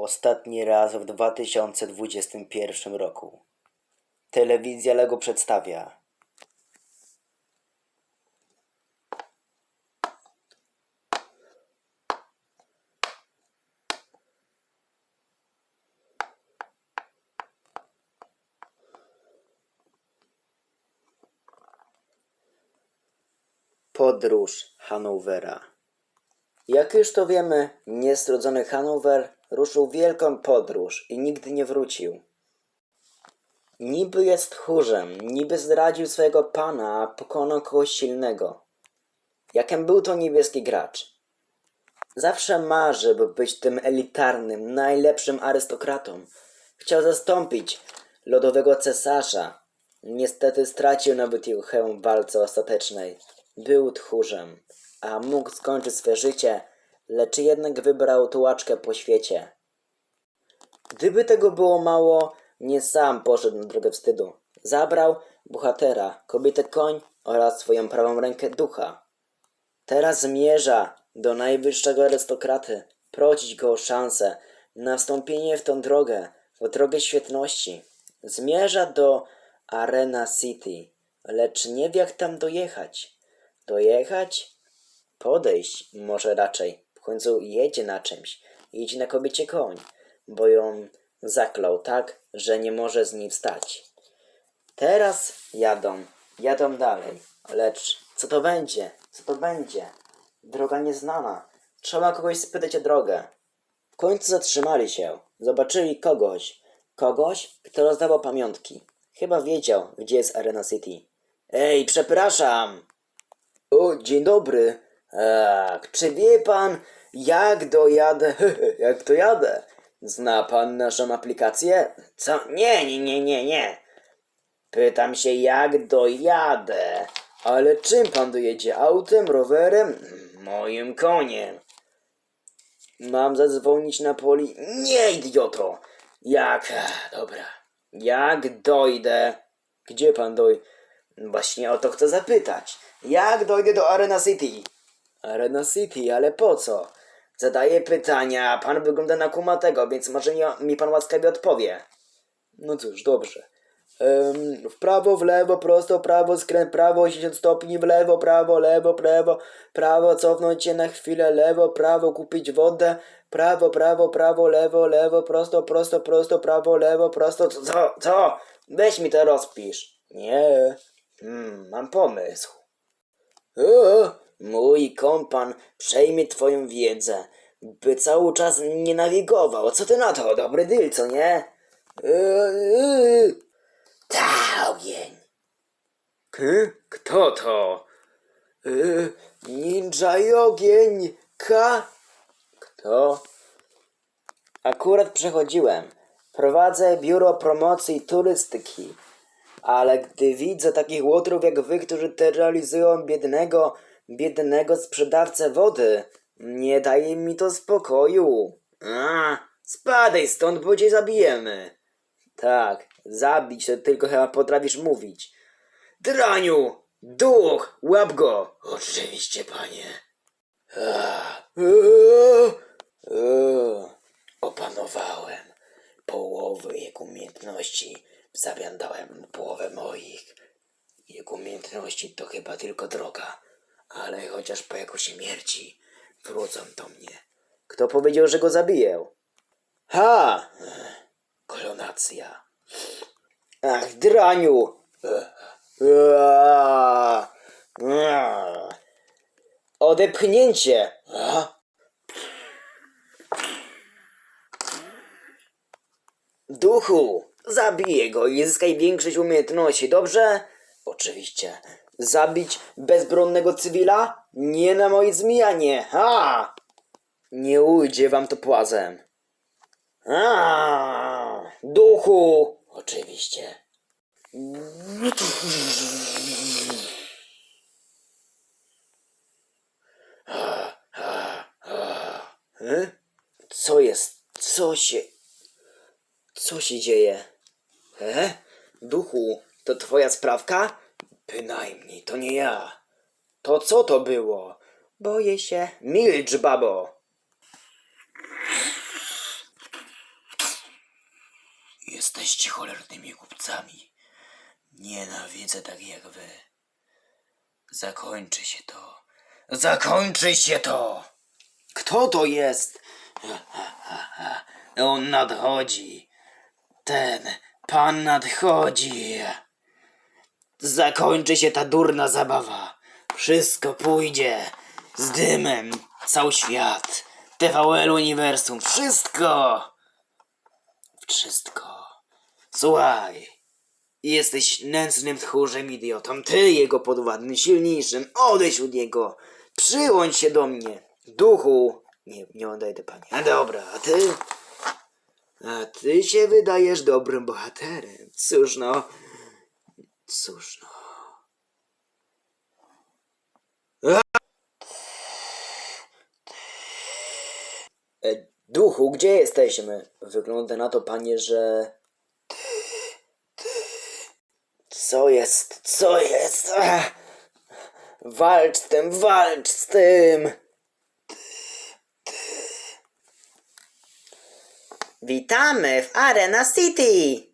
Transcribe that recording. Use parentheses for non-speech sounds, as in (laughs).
Ostatni raz w 2021 roku. Telewizja Lego przedstawia. Podróż Hanowera. Jak już to wiemy, niestrudzony Hanower ruszył wielką podróż i nigdy nie wrócił. Niby jest tchórzem, niby zdradził swojego pana, a pokonał kogoś silnego. Jakim był to niebieski gracz? Zawsze marzy, by być tym elitarnym, najlepszym arystokratą. Chciał zastąpić lodowego cesarza. Niestety stracił nawet jego hełm w walce ostatecznej. Był tchórzem, a mógł skończyć swe życie, lecz jednak wybrał tułaczkę po świecie. Gdyby tego było mało, nie sam poszedł na drogę wstydu. Zabrał bohatera, kobietę koń oraz swoją prawą rękę ducha. Teraz zmierza do najwyższego arystokraty, prosić go o szansę na wstąpienie w tą drogę, w drogę świetności. Zmierza do Arena City, lecz nie wie jak tam dojechać. Dojechać? Podejść może raczej. Końcu jedzie na czymś. Jedzie na kobiecie koń, bo ją zaklął tak, że nie może z niej wstać. Teraz jadą, jadą dalej. Lecz co to będzie? Co to będzie? Droga nieznana. Trzeba kogoś spytać o drogę. W końcu zatrzymali się. Zobaczyli kogoś. Kogoś, kto rozdawał pamiątki. Chyba wiedział, gdzie jest Arena City. Ej, przepraszam! O, dzień dobry. Tak, czy wie pan, jak dojadę? (laughs) jak dojadę? Zna pan naszą aplikację? Co? Nie, nie, nie, nie, nie. Pytam się, jak dojadę. Ale czym pan dojedzie? Autem, rowerem? Moim koniem. Mam zadzwonić na poli. Nie, idioto! Jak? Dobra. Jak dojdę? Gdzie pan doj? Właśnie o to chcę zapytać. Jak dojdę do Arena City? Arena City, ale po co? Zadaję pytania, pan wygląda na kumatego, więc może mi, mi pan łaskawie odpowie. No cóż, dobrze. Em, w prawo, w lewo, prosto, prawo, skręt, prawo, 80 stopni, w lewo, prawo, lewo, prawo, prawo, cofnąć się na chwilę, lewo, prawo, kupić wodę, prawo, prawo, prawo, lewo, lewo, prosto, prosto, prosto, prawo, lewo, prosto, co, co, co? Weź mi to rozpisz. Nie, hmm, mam pomysł. O, mój kompan przejmie twoją wiedzę, by cały czas nie nawigował. Co ty na to? Dobry deal, co nie? Eee, Ta, ogień. K? Kto to? Eee, ninja i ogień. K? Kto? Akurat przechodziłem. Prowadzę biuro promocji turystyki. Ale gdy widzę takich łotrów jak wy, którzy terroryzują biednego, biednego sprzedawcę wody, nie daje mi to spokoju. A, spadaj stąd, bo cię zabijemy. Tak, zabić to tylko chyba potrafisz mówić. Draniu! Duch! Łap go! Oczywiście, panie. Ah, eee, eee. Opanowałem połowę jego umiejętności, zamian dałem mu połowę moich. Jego umiejętności to chyba tylko droga, ale chociaż po jego śmierci wrócą do mnie. Kto powiedział, że go zabiję? Ha! Kolonacja. Ach, draniu! Odepchnięcie! Duchu, zabiję go i zyskaj większość umiejętności, dobrze? Oczywiście. Zabić bezbronnego cywila? Nie na moje zmianie, ha! Nie ujdzie wam to płazem. A, duchu! Oczywiście. E? Co jest? Co się... Co się dzieje? E? Duchu, to twoja sprawka? Bynajmniej, to nie ja. To co to było? Boję się. Milcz, babo. Jesteście cholernymi głupcami. Nienawidzę tak jak wy. Zakończy się to. Zakończy się to! Kto to jest? On nadchodzi. Ten pan nadchodzi. Zakończy się ta durna zabawa. Wszystko pójdzie z dymem. Cały świat. TVL Uniwersum. Wszystko. Wszystko. Słuchaj. Jesteś nędznym tchórzem idiotą. Ty, jego podwładny, silniejszym. Odejdź od niego. Przyłącz się do mnie. Duchu. Nie, nie odejdę, panie. A dobra, a ty? A ty się wydajesz dobrym bohaterem. Cóż no. Cóż no. E, Duchu, gdzie jesteśmy? Wygląda na to, panie, że... Co jest? Co jest? Walcz z tym, walcz z tym! Witamy w Arena City!